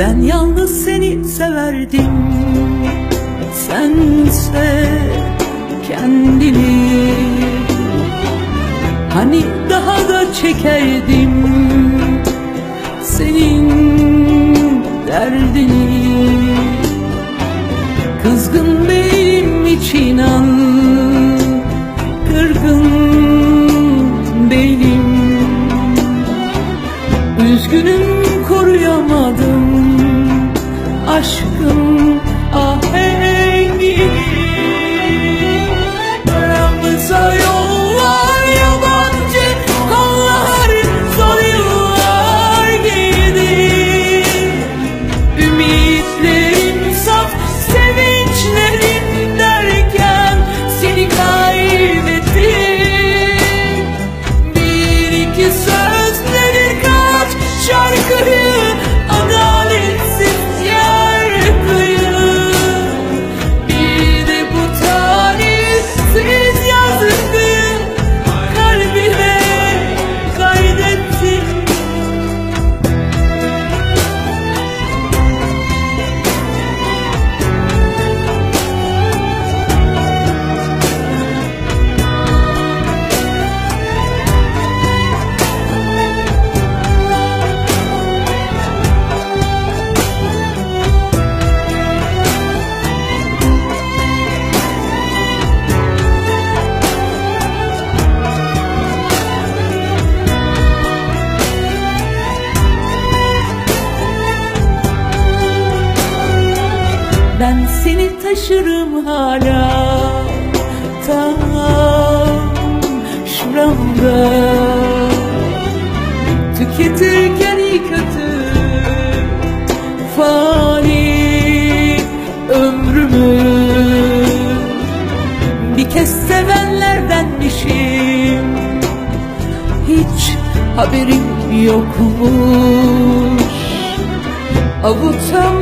Ben yalnız seni severdim. Sense kendini. Hani daha da çekerdim Senin derdini. Kızgın benim için an Kırgın benim Üzgünüm koruyamadım Aşkın ahengini Aramıza Ben seni taşırım hala. Tam şuramda. Tüketirken kötü Fani ömrümü. Bir kez sevenlerdenmişim Hiç haberim yokmuş. Avutam